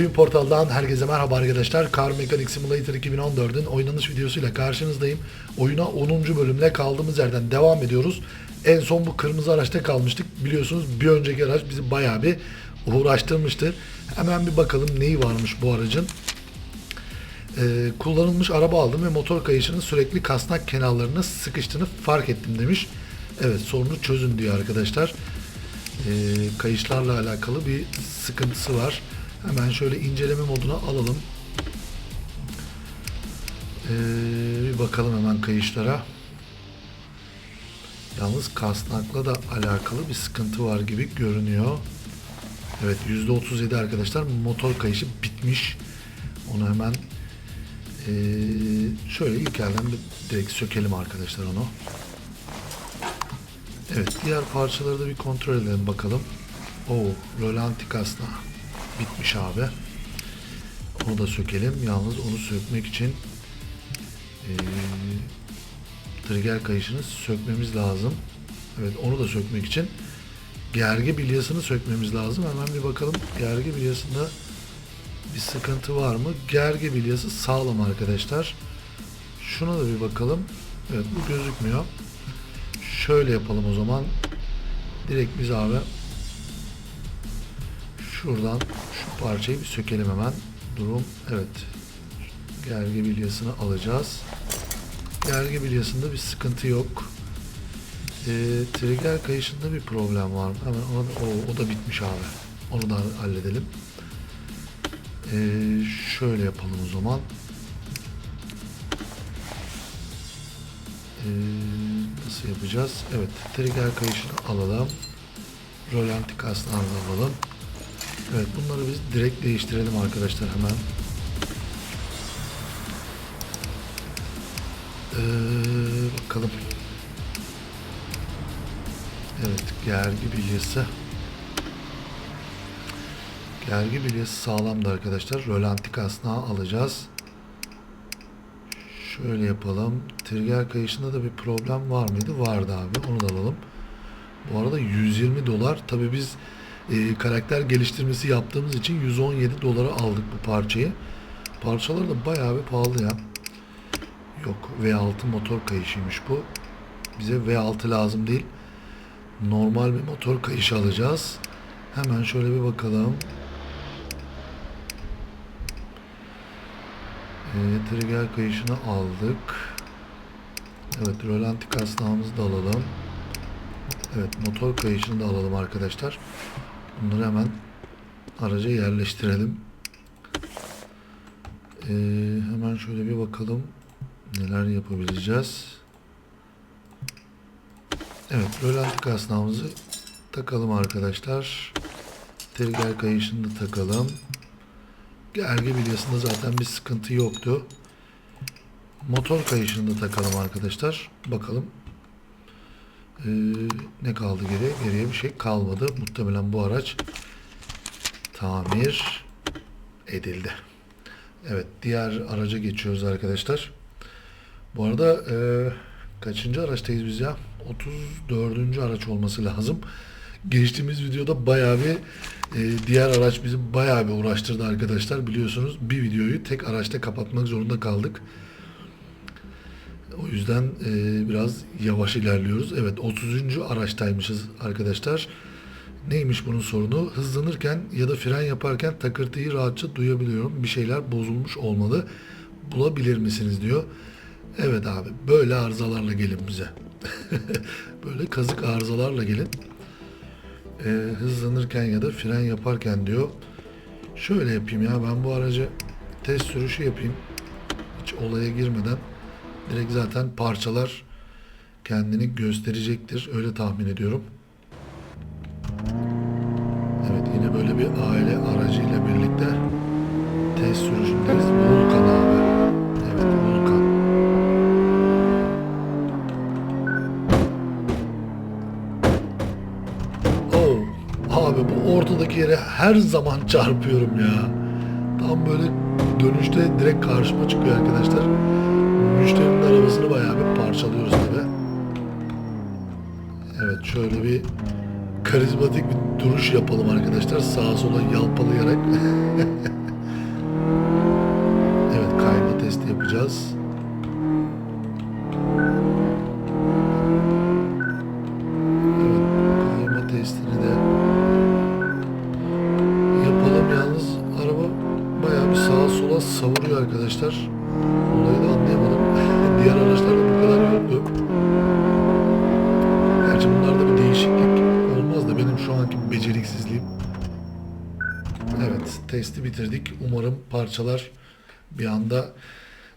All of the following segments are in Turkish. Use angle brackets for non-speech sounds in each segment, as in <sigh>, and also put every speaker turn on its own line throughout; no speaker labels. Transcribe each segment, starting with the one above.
Oyun portaldan herkese merhaba arkadaşlar. Car Mechanic Simulator 2014'ün oynanış videosuyla karşınızdayım. Oyuna 10. bölümle kaldığımız yerden devam ediyoruz. En son bu kırmızı araçta kalmıştık. Biliyorsunuz bir önceki araç bizi bayağı bir uğraştırmıştı. Hemen bir bakalım neyi varmış bu aracın. Ee, kullanılmış araba aldım ve motor kayışının sürekli kasnak kenarlarına sıkıştığını fark ettim demiş. Evet sorunu çözün diyor arkadaşlar. Ee, kayışlarla alakalı bir sıkıntısı var. Hemen şöyle inceleme moduna alalım. Ee, bir bakalım hemen kayışlara. Yalnız kasnakla da alakalı bir sıkıntı var gibi görünüyor. Evet %37 arkadaşlar motor kayışı bitmiş. Onu hemen ee, şöyle ilk elden bir direkt sökelim arkadaşlar onu. Evet diğer parçaları da bir kontrol edelim bakalım. Oo rölanti kasna bitmiş abi. Onu da sökelim. Yalnız onu sökmek için ee, trigger kayışını sökmemiz lazım. Evet onu da sökmek için gergi bilyasını sökmemiz lazım. Hemen bir bakalım gergi bilyasında bir sıkıntı var mı? Gergi bilyası sağlam arkadaşlar. Şuna da bir bakalım. Evet bu gözükmüyor. Şöyle yapalım o zaman. Direkt biz abi şuradan şu parçayı bir sökelim hemen. Durum evet. Gergi bilyasını alacağız. Gergi bilyasında bir sıkıntı yok. Ee, trigger kayışında bir problem var mı? Hemen ona da, o, o da bitmiş abi. Onu da halledelim. Ee, şöyle yapalım o zaman. Ee, nasıl yapacağız? Evet, trigger kayışını alalım. Rolanti kasnağını alalım. Evet, bunları biz direkt değiştirelim arkadaşlar hemen. Ee, bakalım. Evet, gergi bilyası. Gergi bilyası sağlamdı arkadaşlar. Rölanti kasnağı alacağız. Şöyle yapalım. Trigger kayışında da bir problem var mıydı? Vardı abi. Onu da alalım. Bu arada 120 dolar. Tabi biz e, karakter geliştirmesi yaptığımız için 117 dolara aldık bu parçayı. Parçalar da bayağı bir pahalı ya. Yok V6 motor kayışıymış bu. Bize V6 lazım değil. Normal bir motor kayışı alacağız. Hemen şöyle bir bakalım. E, trigger kayışını aldık. Evet, rölanti kasnağımızı da alalım. Evet, motor kayışını da alalım arkadaşlar. Bunları hemen araca yerleştirelim. E, hemen şöyle bir bakalım neler yapabileceğiz. Evet, rölanti kasnağımızı takalım arkadaşlar. Trigger kayışını da takalım. Gergi bilyasında zaten bir sıkıntı yoktu. Motor kayışını da takalım arkadaşlar. Bakalım. Ee, ne kaldı geriye? Geriye bir şey kalmadı. Muhtemelen bu araç tamir edildi. Evet. Diğer araca geçiyoruz arkadaşlar. Bu arada e, kaçıncı araçtayız biz ya? 34. araç olması lazım. Geçtiğimiz videoda bayağı bir e, diğer araç bizi bayağı bir uğraştırdı arkadaşlar. Biliyorsunuz bir videoyu tek araçta kapatmak zorunda kaldık. O yüzden e, biraz yavaş ilerliyoruz. Evet 30. araçtaymışız arkadaşlar. Neymiş bunun sorunu? Hızlanırken ya da fren yaparken takırtıyı rahatça duyabiliyorum. Bir şeyler bozulmuş olmalı. Bulabilir misiniz diyor. Evet abi böyle arızalarla gelin bize. <laughs> böyle kazık arızalarla gelin e, hızlanırken ya da fren yaparken diyor. Şöyle yapayım ya ben bu aracı test sürüşü yapayım. Hiç olaya girmeden direkt zaten parçalar kendini gösterecektir. Öyle tahmin ediyorum. Evet yine böyle bir aile aracıyla birlikte test sürüşündeyiz. Vulkan abi. Evet Vulkan. Oh, abi bu ortadaki yere her zaman çarpıyorum ya. Tam böyle dönüşte direkt karşıma çıkıyor arkadaşlar. Müşterinin arabasını bayağı bir parçalıyoruz tabi. Evet şöyle bir karizmatik bir duruş yapalım arkadaşlar. Sağa sola yalpalayarak. <laughs> testi bitirdik. Umarım parçalar bir anda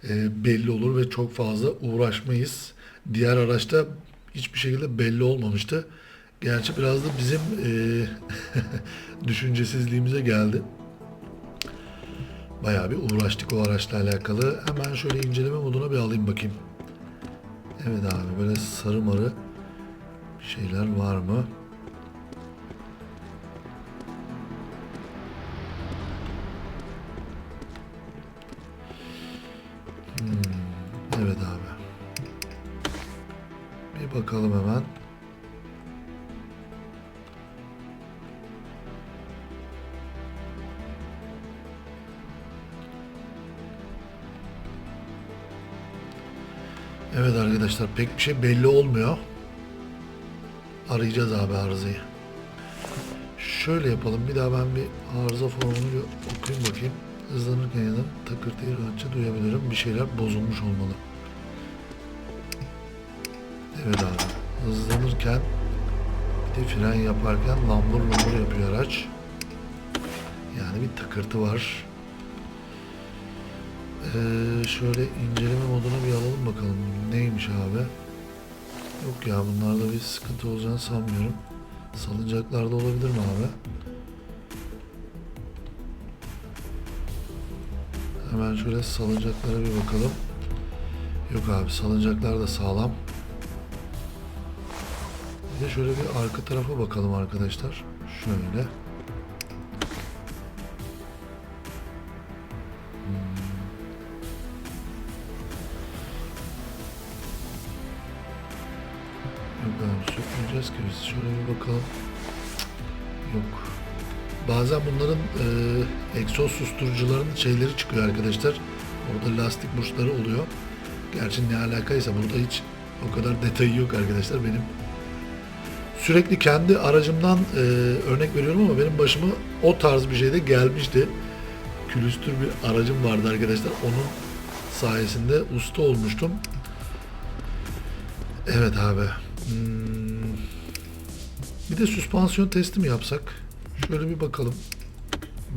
e, belli olur ve çok fazla uğraşmayız. Diğer araçta hiçbir şekilde belli olmamıştı. Gerçi biraz da bizim e, <laughs> düşüncesizliğimize geldi. Bayağı bir uğraştık o araçla alakalı. Hemen şöyle inceleme moduna bir alayım bakayım. Evet abi böyle sarı marı şeyler var mı? Hmm, evet abi. Bir bakalım hemen. Evet arkadaşlar pek bir şey belli olmuyor. Arayacağız abi arızayı. Şöyle yapalım. Bir daha ben bir arıza formunu okuyayım bakayım. Hızlanırken ya da takırtıyı rahatça duyabilirim. Bir şeyler bozulmuş olmalı. Evet abi. Hızlanırken bir de fren yaparken lambur lumbur yapıyor araç. Yani bir takırtı var. Ee, şöyle inceleme moduna bir alalım bakalım. Neymiş abi? Yok ya bunlarda bir sıkıntı olacağını sanmıyorum. Salıncaklarda olabilir mi abi? Hemen şöyle salıncaklara bir bakalım. Yok abi salıncaklar da sağlam. Bir de şöyle bir arka tarafa bakalım arkadaşlar. Şöyle. Abi sökmeyeceğiz ki biz. Şöyle bir bakalım. Yok. Bazen bunların e, egzoz susturucuların şeyleri çıkıyor arkadaşlar. Orada lastik burçları oluyor. Gerçi ne alakaysa burada hiç o kadar detayı yok arkadaşlar. Benim sürekli kendi aracımdan e, örnek veriyorum ama benim başıma o tarz bir şeyde gelmişti. Külüstür bir aracım vardı arkadaşlar. Onun sayesinde usta olmuştum. Evet abi. Hmm. Bir de süspansiyon testi mi yapsak? Şöyle bir bakalım.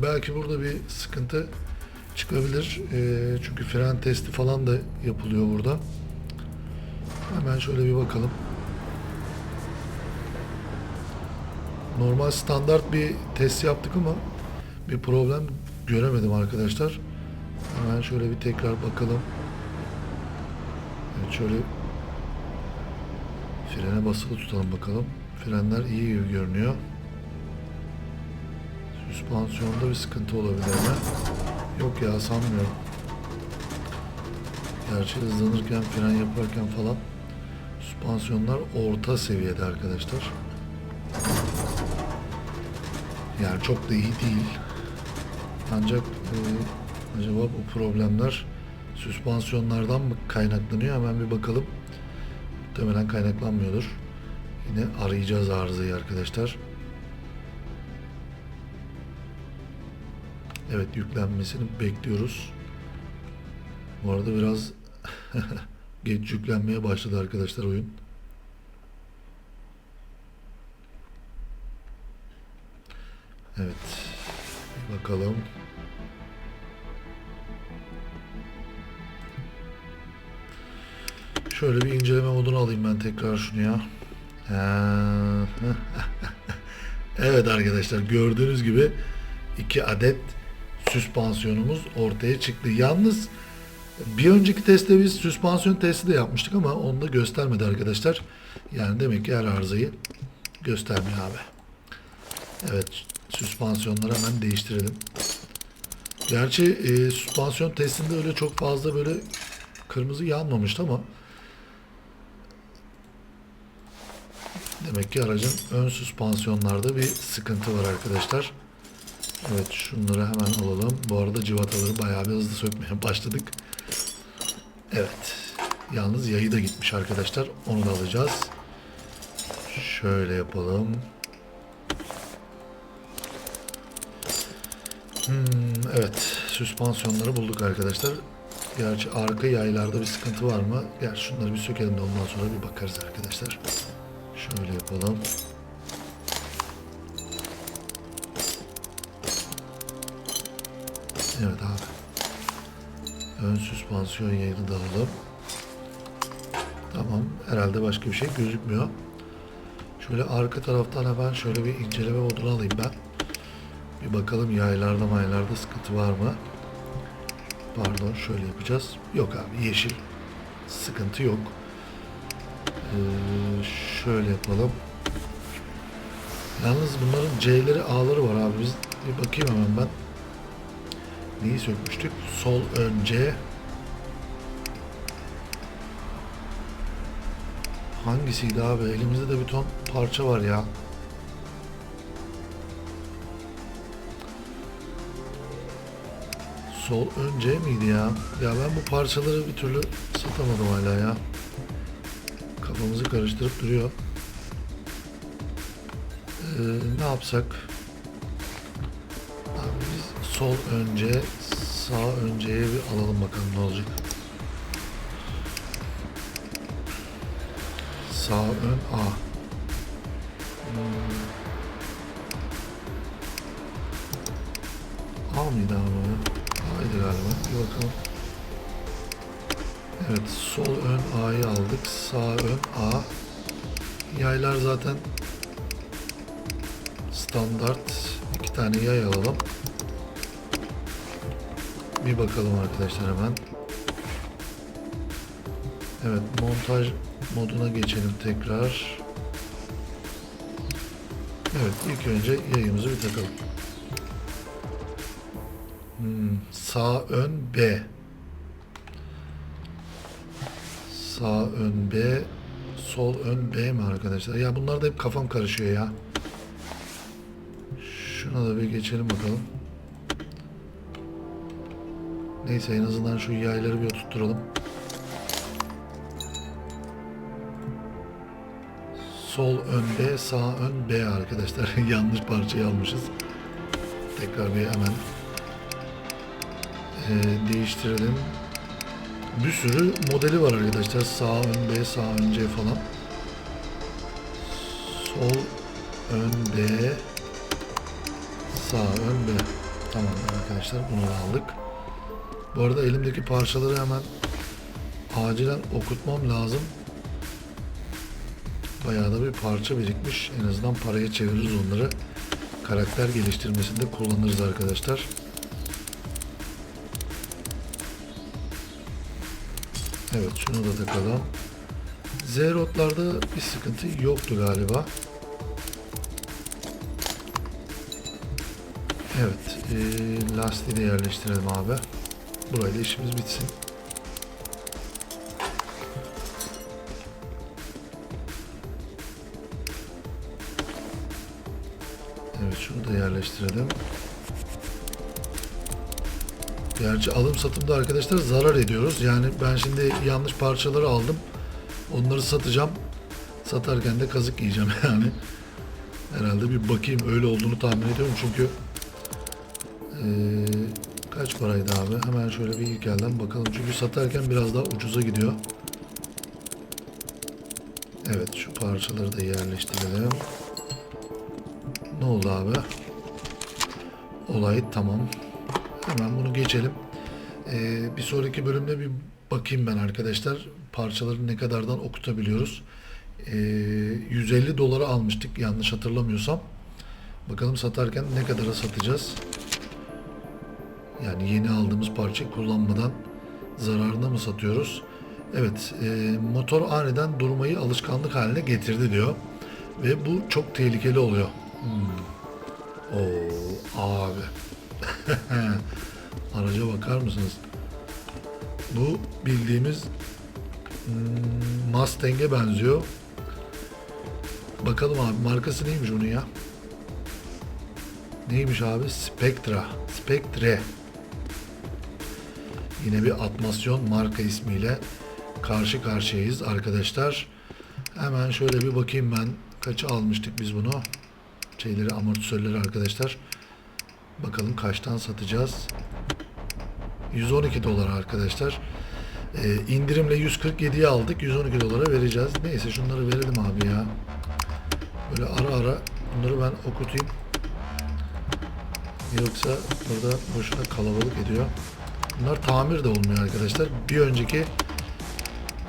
Belki burada bir sıkıntı çıkabilir. Ee, çünkü fren testi falan da yapılıyor burada. Hemen şöyle bir bakalım. Normal standart bir test yaptık ama bir problem göremedim arkadaşlar. Hemen şöyle bir tekrar bakalım. Evet şöyle Frene basılı tutalım bakalım. Frenler iyi görünüyor. Süspansiyonda bir sıkıntı olabilir mi? Yok ya sanmıyorum. Gerçi hızlanırken, fren yaparken falan süspansiyonlar orta seviyede arkadaşlar. Yani çok da iyi değil. Ancak e, acaba bu problemler süspansiyonlardan mı kaynaklanıyor? Hemen bir bakalım. Muhtemelen kaynaklanmıyordur. Yine arayacağız arızayı arkadaşlar. Evet yüklenmesini bekliyoruz. Bu arada biraz <laughs> geç yüklenmeye başladı arkadaşlar oyun. Evet. Bakalım. Şöyle bir inceleme modunu alayım ben tekrar şunu ya. <laughs> Evet arkadaşlar gördüğünüz gibi iki adet süspansiyonumuz ortaya çıktı. Yalnız bir önceki testte biz süspansiyon testi de yapmıştık ama onu da göstermedi arkadaşlar. Yani demek ki her arızayı göstermiyor abi. Evet süspansiyonları hemen değiştirelim. Gerçi e, süspansiyon testinde öyle çok fazla böyle kırmızı yanmamıştı ama Demek ki aracın ön süspansiyonlarda bir sıkıntı var arkadaşlar. Evet şunları hemen alalım. Bu arada civataları bayağı bir hızlı sökmeye <laughs> başladık. Evet. Yalnız yayı da gitmiş arkadaşlar. Onu da alacağız. Şöyle yapalım. Hmm, evet. Süspansiyonları bulduk arkadaşlar. Gerçi arka yaylarda bir sıkıntı var mı? Gerçi şunları bir sökelim de ondan sonra bir bakarız arkadaşlar. Şöyle yapalım. Evet abi. Ön süspansiyon yayını da alalım. Tamam. Herhalde başka bir şey gözükmüyor. Şöyle arka taraftan hemen şöyle bir inceleme modunu alayım ben. Bir bakalım yaylarda maylarda sıkıntı var mı? Pardon şöyle yapacağız. Yok abi yeşil. Sıkıntı yok. Ee, şöyle yapalım. Yalnız bunların C'leri A'ları var abi. Biz bir bakayım hemen ben. Neyi sökmüştük? Sol ön C. Hangisiydi abi? Elimizde de bir ton parça var ya. Sol ön C miydi ya? Ya ben bu parçaları bir türlü satamadım hala ya. Kafamızı karıştırıp duruyor. Ee, ne yapsak? Sol önce sağ önceye bir alalım bakalım ne olacak. Sağ ön A. Hmm. A mıydı abi? A'ydı galiba. Bir bakalım. Evet sol ön A'yı aldık. Sağ ön A. Yaylar zaten standart. iki tane yay alalım. Bir bakalım arkadaşlar hemen. Evet montaj moduna geçelim tekrar. Evet ilk önce yayımızı bir takalım. Hmm, sağ ön B. Sağ ön B, sol ön B mi arkadaşlar? Ya bunlar da hep kafam karışıyor ya. Şuna da bir geçelim bakalım. Neyse en azından şu yayları bir oturtturalım. Sol ön B, sağ ön B arkadaşlar. <laughs> Yanlış parçayı almışız. Tekrar bir hemen eee, değiştirelim. Bir sürü modeli var arkadaşlar. Sağ ön B, sağ ön C falan. Sol ön B, sağ ön B. Tamam arkadaşlar bunu aldık. Bu arada elimdeki parçaları hemen acilen okutmam lazım. Bayağı da bir parça birikmiş. En azından paraya çeviririz onları. Karakter geliştirmesinde kullanırız arkadaşlar. Evet şunu da takalım. Zerotlarda bir sıkıntı yoktu galiba. Evet eee lastiği de yerleştirelim abi. Burayla işimiz bitsin. Evet şunu da yerleştirelim. Gerçi alım satımda arkadaşlar zarar ediyoruz. Yani ben şimdi yanlış parçaları aldım. Onları satacağım. Satarken de kazık yiyeceğim <laughs> yani. Herhalde bir bakayım öyle olduğunu tahmin ediyorum çünkü eee, kaç paraydı abi? Hemen şöyle bir ilk elden bakalım. Çünkü satarken biraz daha ucuza gidiyor. Evet şu parçaları da yerleştirelim. Ne oldu abi? Olay tamam. Hemen bunu geçelim. Ee, bir sonraki bölümde bir bakayım ben arkadaşlar. Parçaları ne kadardan okutabiliyoruz. Ee, 150 dolara almıştık yanlış hatırlamıyorsam. Bakalım satarken ne kadara satacağız. Yani yeni aldığımız parçayı kullanmadan zararına mı satıyoruz? Evet, e, motor aniden durmayı alışkanlık haline getirdi diyor. Ve bu çok tehlikeli oluyor. Hmm. Oo, abi. <laughs> Araca bakar mısınız? Bu bildiğimiz hmm, Mustang'e benziyor. Bakalım abi markası neymiş onun ya? Neymiş abi? Spectra. Spectre. Yine bir atmasyon marka ismiyle karşı karşıyayız arkadaşlar. Hemen şöyle bir bakayım ben. Kaça almıştık biz bunu? Şeyleri amortisörleri arkadaşlar. Bakalım kaçtan satacağız. 112 dolar arkadaşlar. Ee, indirimle 147'ye aldık. 112 dolara vereceğiz. Neyse şunları verelim abi ya. Böyle ara ara bunları ben okutayım. Yoksa burada boşuna kalabalık ediyor. Bunlar tamir de olmuyor arkadaşlar. Bir önceki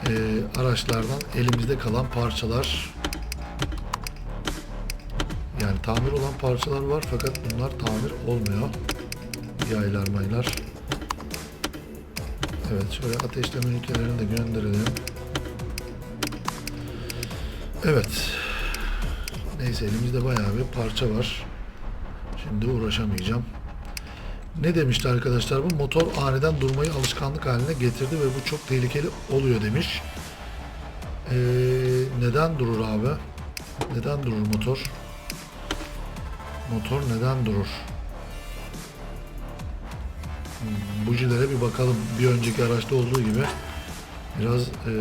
e, araçlardan elimizde kalan parçalar yani tamir olan parçalar var fakat bunlar tamir olmuyor. Yaylar maylar. Evet şöyle ateşleme ünitelerini de gönderelim. Evet. Neyse elimizde bayağı bir parça var. Şimdi uğraşamayacağım. Ne demişti arkadaşlar bu? Motor aniden durmayı alışkanlık haline getirdi ve bu çok tehlikeli oluyor demiş. Ee, neden durur abi? Neden durur motor? Motor neden durur? Hmm, Bujilere bir bakalım. Bir önceki araçta olduğu gibi biraz e,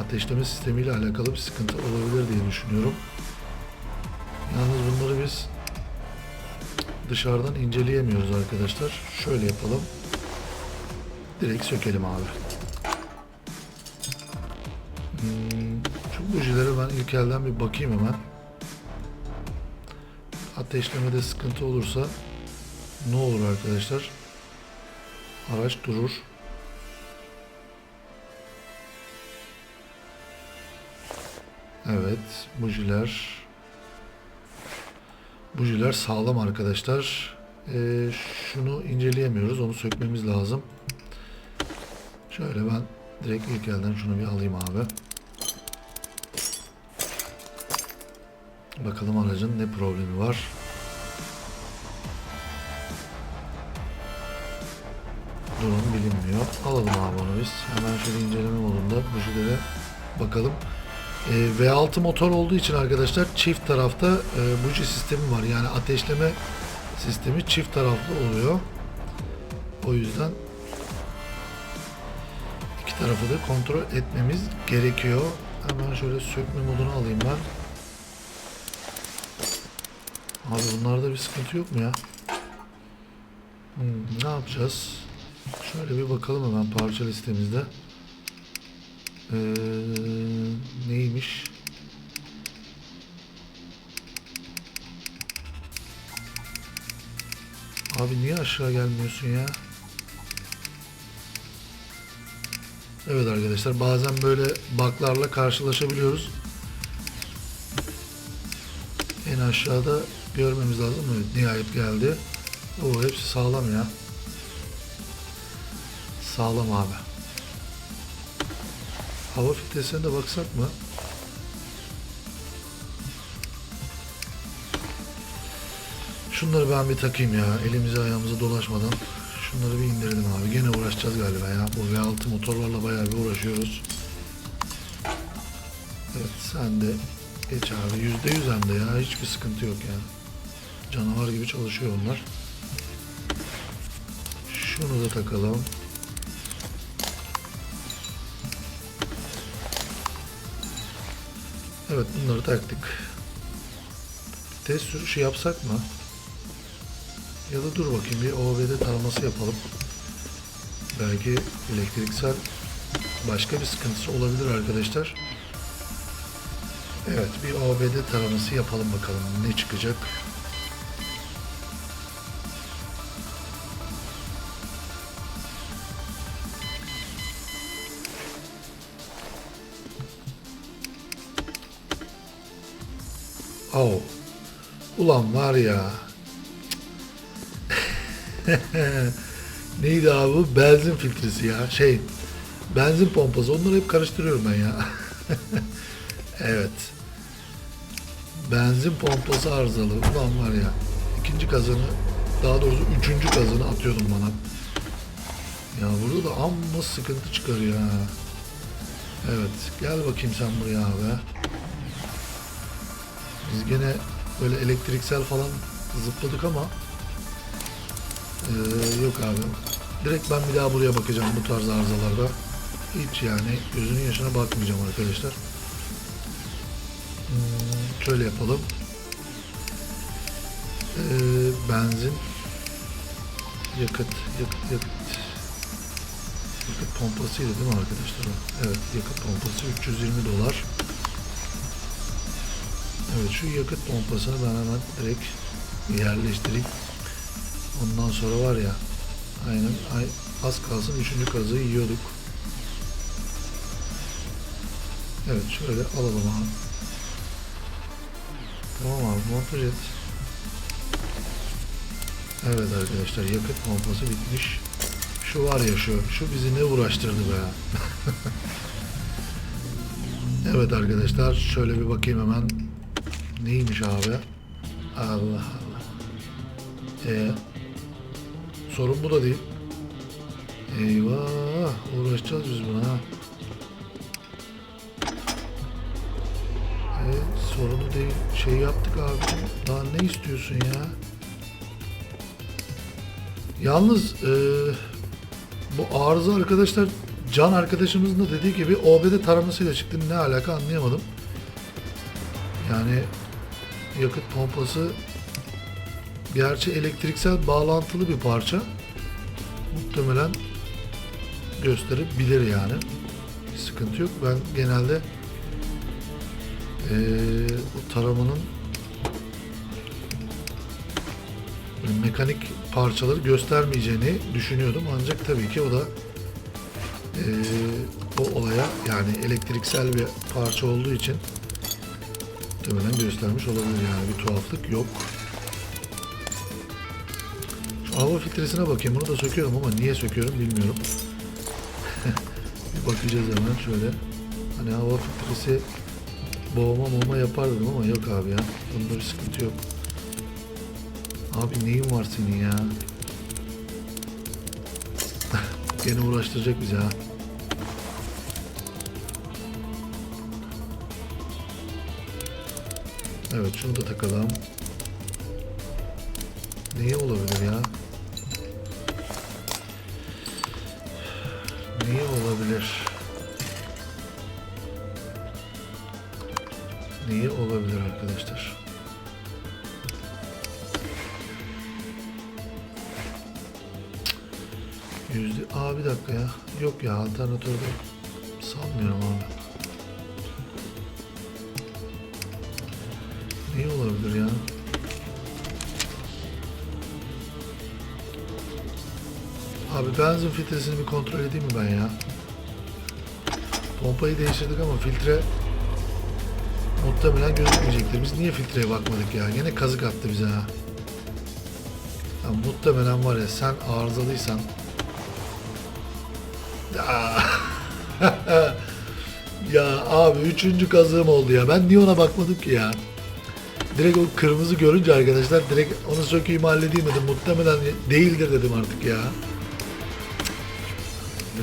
ateşleme sistemiyle alakalı bir sıkıntı olabilir diye düşünüyorum. Yalnız bunları biz dışarıdan inceleyemiyoruz arkadaşlar. Şöyle yapalım. Direkt sökelim abi. Hmm, şu bujilere ben ilk elden bir bakayım hemen. Ateşlemede sıkıntı olursa ne olur arkadaşlar? Araç durur. Evet, bujiler bujiler sağlam arkadaşlar. Ee, şunu inceleyemiyoruz, onu sökmemiz lazım. Şöyle ben direkt ilk elden şunu bir alayım abi. Bakalım aracın ne problemi var. Durum bilinmiyor. Alalım abi onu biz. Hemen şöyle inceleme modunda bujilere bakalım. E, V6 motor olduğu için arkadaşlar çift tarafta e, buji sistemi var. Yani ateşleme sistemi çift taraflı oluyor. O yüzden iki tarafı da kontrol etmemiz gerekiyor. Hemen şöyle sökme modunu alayım ben. Abi bunlarda bir sıkıntı yok mu ya? Hmm, ne yapacağız? Şöyle bir bakalım hemen parça listemizde. Ee, neymiş? Abi niye aşağı gelmiyorsun ya? Evet arkadaşlar bazen böyle baklarla karşılaşabiliyoruz. En aşağıda görmemiz lazım. Evet nihayet geldi. O hepsi sağlam ya. Sağlam abi. Hava filtresine de baksak mı? Şunları ben bir takayım ya. Elimizi ayağımıza dolaşmadan. Şunları bir indirelim abi. Gene uğraşacağız galiba ya. Bu V6 motorlarla bayağı bir uğraşıyoruz. Evet sen de geç abi. Yüzde yüz hem de ya. Hiçbir sıkıntı yok ya. Canavar gibi çalışıyor bunlar. Şunu da takalım. Evet bunları taktık. Test sürüşü yapsak mı? Ya da dur bakayım bir OBD taraması yapalım. Belki elektriksel başka bir sıkıntısı olabilir arkadaşlar. Evet bir OBD taraması yapalım bakalım ne çıkacak. Oh. Ulan var ya. Neydi abi? Benzin filtresi ya. Şey, benzin pompası. Onları hep karıştırıyorum ben ya. <laughs> evet. Benzin pompası arızalı. Ulan var ya. İkinci kazanı, daha doğrusu üçüncü kazanı atıyordum bana. Ya burada da amma sıkıntı çıkarıyor ha. Evet. Gel bakayım sen buraya abi. Biz gene böyle elektriksel falan zıpladık ama ee, yok abi. Direkt ben bir daha buraya bakacağım bu tarz arızalarda. Hiç yani gözünün yaşına bakmayacağım arkadaşlar. Hmm, şöyle yapalım. Ee, benzin yakıt yakıt yakıt yakıt pompasıydı değil mi arkadaşlar? Evet yakıt pompası 320 dolar. Evet şu yakıt pompasını ben hemen direkt yerleştireyim. Ondan sonra var ya aynen ay, az kalsın üçüncü kazığı yiyorduk. Evet şöyle alalım abi. Tamam abi montaj et. Evet arkadaşlar yakıt pompası bitmiş. Şu var ya şu. Şu bizi ne uğraştırdı be. <laughs> evet arkadaşlar şöyle bir bakayım hemen. Neymiş abi? Allah Allah. Ee, sorun bu da değil. Eyvah uğraşacağız biz buna ha. E, sorunu değil. Şey yaptık abi. Daha ne istiyorsun ya? Yalnız e, bu arıza arkadaşlar Can arkadaşımızın da dediği gibi OBD taramasıyla çıktı. Ne alaka anlayamadım. Yani yakıt pompası gerçi elektriksel bağlantılı bir parça. Muhtemelen gösterebilir yani. Bir sıkıntı yok. Ben genelde eee o taramanın mekanik parçaları göstermeyeceğini düşünüyordum. Ancak tabii ki o da eee, o olaya yani elektriksel bir parça olduğu için muhtemelen göstermiş olabilir yani bir tuhaflık yok. Şu hava filtresine bakayım. Bunu da söküyorum ama niye söküyorum bilmiyorum. <laughs> bir bakacağız hemen şöyle. Hani hava filtresi boğma boğma yapar dedim ama yok abi ya. Bunda bir sıkıntı yok. Abi neyin var senin ya? <laughs> Gene uğraştıracak bizi ha. Evet şunu da takalım. Neye olabilir ya? Neye olabilir? Neye olabilir arkadaşlar? Yüzde... Aa bir dakika ya. Yok ya alternatörde sanmıyorum abi. Benzin filtresini bir kontrol edeyim mi ben ya? Pompayı değiştirdik ama filtre muhtemelen gözükmeyecektir. Biz niye filtreye bakmadık ya? Yine kazık attı bize ha. Ya muhtemelen var ya sen arızalıysan <laughs> ya abi üçüncü kazığım oldu ya. Ben niye ona bakmadım ki ya? Direkt o kırmızı görünce arkadaşlar direkt onu sökeyim halledeyim dedim. Muhtemelen değildir dedim artık ya.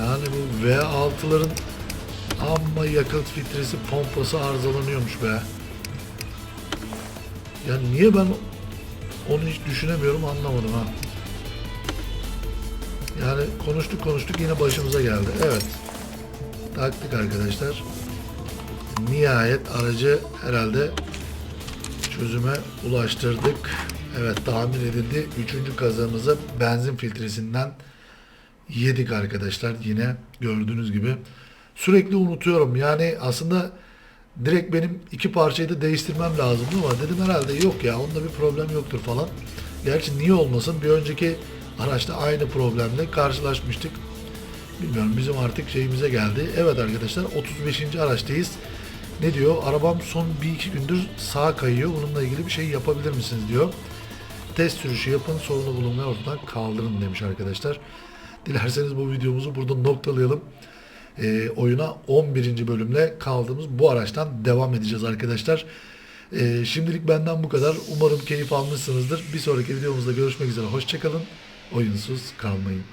Yani bu V6'ların amma yakıt filtresi pompası arızalanıyormuş be. Ya niye ben onu hiç düşünemiyorum anlamadım ha. Yani konuştuk konuştuk yine başımıza geldi. Evet. Taktik arkadaşlar. Nihayet aracı herhalde çözüme ulaştırdık. Evet tahmin edildi. Üçüncü kazığımızı benzin filtresinden yedik arkadaşlar. Yine gördüğünüz gibi. Sürekli unutuyorum. Yani aslında direkt benim iki parçayı da değiştirmem lazımdı ama dedim herhalde yok ya onda bir problem yoktur falan. Gerçi niye olmasın bir önceki araçta aynı problemle karşılaşmıştık. Bilmiyorum bizim artık şeyimize geldi. Evet arkadaşlar 35. araçtayız. Ne diyor? Arabam son 1-2 gündür sağa kayıyor. Bununla ilgili bir şey yapabilir misiniz diyor. Test sürüşü yapın sorunu bulunmayı ortadan kaldırın demiş arkadaşlar. Dilerseniz bu videomuzu burada noktalayalım. Ee, oyuna 11. bölümle kaldığımız bu araçtan devam edeceğiz arkadaşlar. Ee, şimdilik benden bu kadar. Umarım keyif almışsınızdır. Bir sonraki videomuzda görüşmek üzere. Hoşçakalın. Oyunsuz kalmayın.